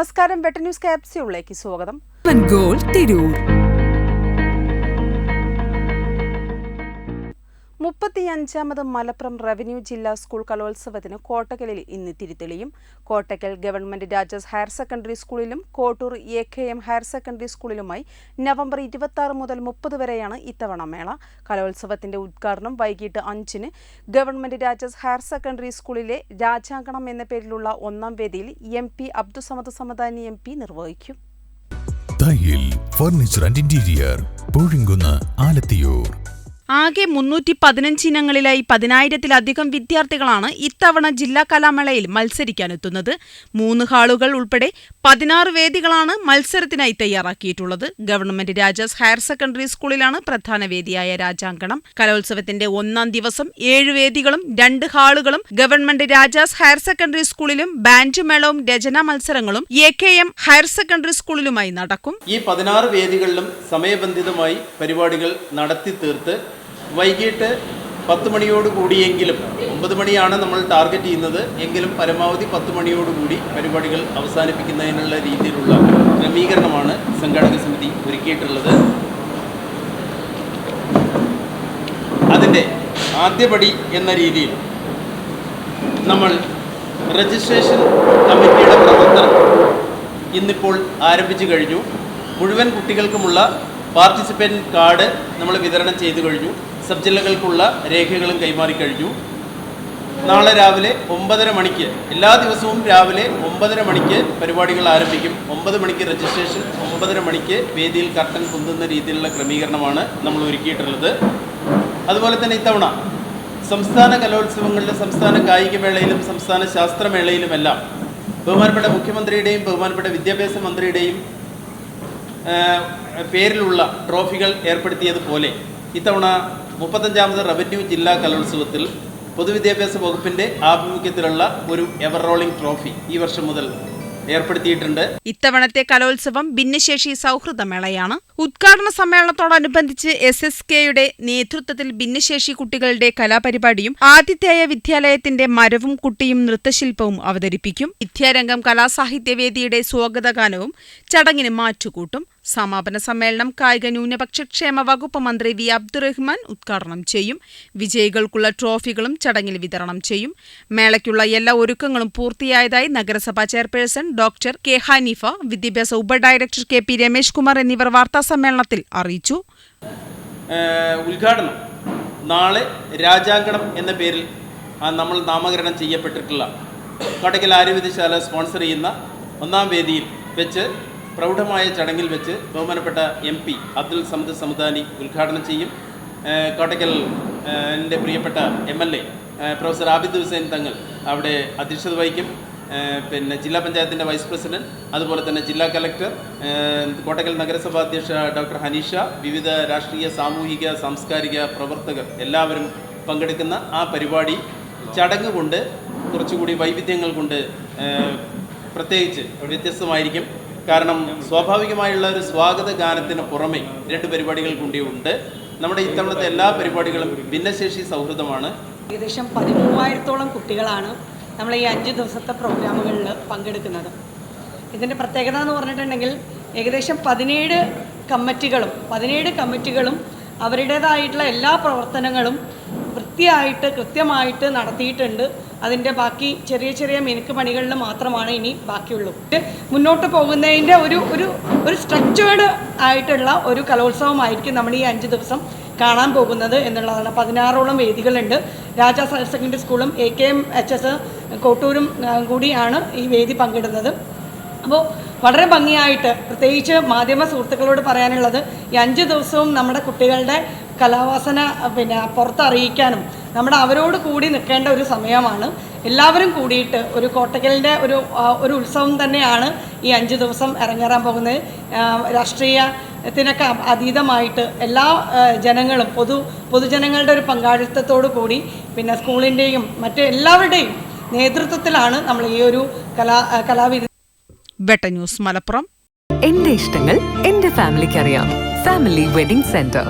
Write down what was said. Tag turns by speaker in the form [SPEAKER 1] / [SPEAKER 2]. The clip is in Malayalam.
[SPEAKER 1] നമസ്കാരം വെട്ട ന്യൂസ് ക്യാപ്സ്യൂളിലേക്ക് സ്വാഗതം.
[SPEAKER 2] ഗോൾ തിരൂർ.
[SPEAKER 1] മുപ്പത്തിയഞ്ചാമത് മലപ്പുറം റവന്യൂ ജില്ലാ സ്കൂൾ കലോത്സവത്തിന് കോട്ടക്കലിൽ ഇന്ന് തിരിതെളിയും. Kottakkal government Rajas higher secondary സ്കൂളിലും Kottur A K M higher secondary സ്കൂളിലുമായി November ഇരുപത്തി മുതൽ മുപ്പത് വരെയാണ് ഇത്തവണ മേള. കലോത്സവത്തിന്റെ ഉദ്ഘാടനം വൈകിട്ട് അഞ്ചിന് ഗവൺമെന്റ് രാജാസ് ഹയർ സെക്കൻഡറി സ്കൂളിലെ രാജാങ്കണം എന്ന പേരിലുള്ള ഒന്നാം വേദിയിൽ M P Abdussamad Samadani M P നിർവഹിക്കും.
[SPEAKER 3] Furniture and interior Alathiyur.
[SPEAKER 1] ആകെ മുന്നൂറ്റി പതിനഞ്ച് ഇനങ്ങളിലായി പതിനായിരത്തിലധികം വിദ്യാർത്ഥികളാണ് ഇത്തവണ ജില്ലാ കലാമേളയിൽ മത്സരിക്കാനെത്തുന്നത്. മൂന്ന് ഹാളുകൾ ഉൾപ്പെടെ പതിനാറ് വേദികളാണ് മത്സരത്തിനായി തയ്യാറാക്കിയിട്ടുള്ളത്. ഗവൺമെന്റ് രാജാസ് ഹയർ സെക്കൻഡറി സ്കൂളിലാണ് പ്രധാന വേദിയായ രാജാങ്കണം. കലോത്സവത്തിന്റെ ഒന്നാം ദിവസം ഏഴ് വേദികളും രണ്ട് ഹാളുകളും ഗവൺമെന്റ് രാജാസ് ഹയർ സെക്കൻഡറി സ്കൂളിലും ബാൻഡ് മേളവും രചനാ മത്സരങ്ങളും A K M higher secondary സ്കൂളിലുമായി നടക്കും.
[SPEAKER 4] ഈ പതിനാറ് വേദികളിലും സമയബന്ധിതമായി പരിപാടികൾ നടത്തി തീർത്ത് വൈകിട്ട് പത്ത് മണിയോട് കൂടിയെങ്കിലും ഒമ്പത് മണിയാണ് നമ്മൾ ടാർഗറ്റ് ചെയ്യുന്നത് എങ്കിലും പരമാവധി പത്ത് മണിയോട് കൂടി പരിപാടികൾ അവസാനിപ്പിക്കുന്നതിനുള്ള രീതിയിലുള്ള ക്രമീകരണമാണ് സംഘാടക സമിതി ഒരുക്കിയിട്ടുള്ളത്. അതിന്റെ ആദ്യപടി എന്ന രീതിയിൽ നമ്മൾ രജിസ്ട്രേഷൻ കമ്മിറ്റിയുടെ പ്രവർത്തനം ഇന്നിപ്പോൾ ആരംഭിച്ചു കഴിഞ്ഞു. മുഴുവൻ കുട്ടികൾക്കുമുള്ള പാർട്ടിസിപ്പന്റ് കാർഡ് നമ്മൾ വിതരണം ചെയ്തു കഴിഞ്ഞു. സബ് ജില്ലകൾക്കുള്ള രേഖകളും കൈമാറിക്കഴിഞ്ഞു നാളെ രാവിലെ ഒമ്പതര മണിക്ക് എല്ലാ ദിവസവും രാവിലെ ഒമ്പതര മണിക്ക് പരിപാടികൾ ആരംഭിക്കും. ഒമ്പത് മണിക്ക് രജിസ്ട്രേഷൻ ഒമ്പതര മണിക്ക് വേദിയിൽ കർട്ടൻ കുന്തുന്ന രീതിയിലുള്ള ക്രമീകരണമാണ് നമ്മൾ ഒരുക്കിയിട്ടുള്ളത്. അതുപോലെ തന്നെ ഇത്തവണ സംസ്ഥാന കലോത്സവങ്ങളിലും സംസ്ഥാന കായികമേളയിലും സംസ്ഥാന ശാസ്ത്രമേളയിലുമെല്ലാം ബഹുമാനപ്പെട്ട മുഖ്യമന്ത്രിയുടെയും ബഹുമാനപ്പെട്ട വിദ്യാഭ്യാസ മന്ത്രിയുടെയും പേരിലുള്ള ട്രോഫികൾ ഏർപ്പെടുത്തിയതുപോലെ ഇത്തവണ മുപ്പത്തഞ്ചാമത് റവന്യൂ ജില്ലാ കലോത്സവത്തിൽ പൊതുവിദ്യാഭ്യാസ വകുപ്പിന്റെ ആഭിമുഖ്യത്തിലുള്ള ഒരു എവർ റോളിംഗ് ട്രോഫി ഈ വർഷം മുതൽ ഏർപ്പെടുത്തിയിട്ടുണ്ട്.
[SPEAKER 1] ഇത്തവണത്തെ കലോത്സവം ഭിന്നശേഷി സൗഹൃദ മേളയാണ്. ഉദ്ഘാടന സമ്മേളനത്തോടനുബന്ധിച്ച് എസ് എസ് കെയുടെ നേതൃത്വത്തിൽ ഭിന്നശേഷി കുട്ടികളുടെ കലാപരിപാടിയും ആതിഥേയ വിദ്യാലയത്തിന്റെ മരവും കുട്ടിയും നൃത്തശില്പവും അവതരിപ്പിക്കും. വിദ്യാരംഗം കലാസാഹിത്യവേദിയുടെ സ്വാഗതഗാനവും ചടങ്ങിന് മാറ്റുകൂട്ടും. സമാപന സമ്മേളനം കായിക ന്യൂനപക്ഷ ക്ഷേമ വകുപ്പ് മന്ത്രി വി അബ്ദുറഹ്മാൻ ഉദ്ഘാടനം ചെയ്യും. വിജയികൾക്കുള്ള ട്രോഫികളും ചടങ്ങിൽ വിതരണം ചെയ്യും. മേളയ്ക്കുള്ള എല്ലാ ഒരുക്കങ്ങളും പൂർത്തിയായതായി നഗരസഭാ ചെയർപേഴ്സൺ ഡോക്ടർ കെ ഹാനിഫ വിദ്യാഭ്യാസ ഉപഡയറക്ടർ കെ പി രമേശ് കുമാർ എന്നിവർ വാർത്താ സമ്മേളനത്തിൽ
[SPEAKER 4] അറിയിച്ചു. ഉദ്ഘാടനം. നാളെ രാജാങ്കണം എന്ന പേരിൽ നമ്മൾ നാമകരണം ചെയ്യപ്പെട്ടിട്ടുള്ള കടകിൽ ആരോഗ്യശാല സ്പോൺസർ ചെയ്യുന്ന ഒന്നാം വേദിയിൽ വെച്ച് പ്രൗഢമായ ചടങ്ങിൽ വെച്ച് ബഹുമാനപ്പെട്ട എം പി അബ്ദുൽ സമദ് സമദാനി ഉദ്ഘാടനം ചെയ്യും. കോട്ടയ്ക്കൽ എന്റെ പ്രിയപ്പെട്ട M L A professor Abid Hussain Thangal അവിടെ അധ്യക്ഷത വഹിക്കും. പിന്നെ ജില്ലാ പഞ്ചായത്തിന്റെ വൈസ് പ്രസിഡന്റ് അതുപോലെ തന്നെ ജില്ലാ കലക്ടർ കോട്ടയ്ക്കൽ നഗരസഭാ അധ്യക്ഷ ഡോക്ടർ ഹനീഷ വിവിധ രാഷ്ട്രീയ സാമൂഹിക സാംസ്കാരിക പ്രവർത്തകർ എല്ലാവരും പങ്കെടുക്കുന്ന ആ പരിപാടി ചടങ്ങ് കൊണ്ട് കുറച്ചുകൂടി വൈവിധ്യങ്ങൾ കൊണ്ട് പ്രത്യേകിച്ച് വ്യത്യസ്തമായിരിക്കും. കാരണം സ്വാഭാവികമായുള്ള ഒരു സ്വാഗത ഗാനത്തിന് പുറമെ രണ്ട് പരിപാടികൾ കൂടി ഉണ്ട്. നമ്മുടെ ഇത്തവണത്തെ എല്ലാ പരിപാടികളും ഭിന്നശേഷി സൗഹൃദമാണ്.
[SPEAKER 5] ഏകദേശം പതിമൂവായിരത്തോളം കുട്ടികളാണ് നമ്മൾ ഈ അഞ്ച് ദിവസത്തെ പ്രോഗ്രാമുകളിൽ പങ്കെടുക്കുന്നത്. ഇതിന്റെ പ്രത്യേകത എന്ന് പറഞ്ഞിട്ടുണ്ടെങ്കിൽ ഏകദേശം പതിനേഴ് കമ്മിറ്റികളും പതിനേഴ് കമ്മിറ്റികളും അവരുടേതായിട്ടുള്ള എല്ലാ പ്രവർത്തനങ്ങളും വൃത്തിയായിട്ട് കൃത്യമായിട്ട് നടത്തിയിട്ടുണ്ട്. അതിന്റെ ബാക്കി ചെറിയ ചെറിയ മിനുക്ക് പണികളിൽ മാത്രമാണ് ഇനി ബാക്കിയുള്ളൂ. മുന്നോട്ട് പോകുന്നതിന്റെ ഒരു ഒരു ഒരു സ്ട്രക്ചേർഡ് ആയിട്ടുള്ള ഒരു കലോത്സവമായിരിക്കും നമ്മൾ ഈ അഞ്ച് ദിവസം കാണാൻ പോകുന്നത് എന്നുള്ളതാണ്. പതിനാറോളം വേദികളുണ്ട്. രാജാസ് ഹയർ സെക്കൻഡറി സ്കൂളും A K M H S കോട്ടൂരും കൂടിയാണ് ഈ വേദി പങ്കിടുന്നത്. അപ്പോൾ വളരെ ഭംഗിയായിട്ട് പ്രത്യേകിച്ച് മാധ്യമ സുഹൃത്തുക്കളോട് പറയാനുള്ളത് ഈ അഞ്ച് ദിവസവും നമ്മുടെ കുട്ടികളുടെ കലാവാസന പിന്നെ പുറത്തറിയിക്കാനും നമ്മുടെ അവരോട് കൂടി നിൽക്കേണ്ട ഒരു സമയമാണ്. എല്ലാവരും കൂടിയിട്ട് ഒരു കോട്ടക്കലിന്റെ ഒരു ഒരു ഉത്സവം തന്നെയാണ് ഈ അഞ്ച് ദിവസം ഇറങ്ങേറാൻ പോകുന്നത്. രാഷ്ട്രീയത്തിനൊക്കെ അതീതമായിട്ട് എല്ലാ ജനങ്ങളും പൊതു പൊതുജനങ്ങളുടെ ഒരു പങ്കാളിത്തത്തോടു കൂടി പിന്നെ സ്കൂളിന്റെയും മറ്റ് എല്ലാവരുടെയും നേതൃത്വത്തിലാണ് നമ്മൾ ഈ ഒരു കലാ കലാവിധി
[SPEAKER 1] വെട്ട ന്യൂസ് മലപ്പുറം.
[SPEAKER 2] എന്റെ ഇഷ്ടങ്ങൾ എന്റെ ഫാമിലിക്ക് അറിയാം ഫാമിലി വെഡിംഗ് സെന്റർ.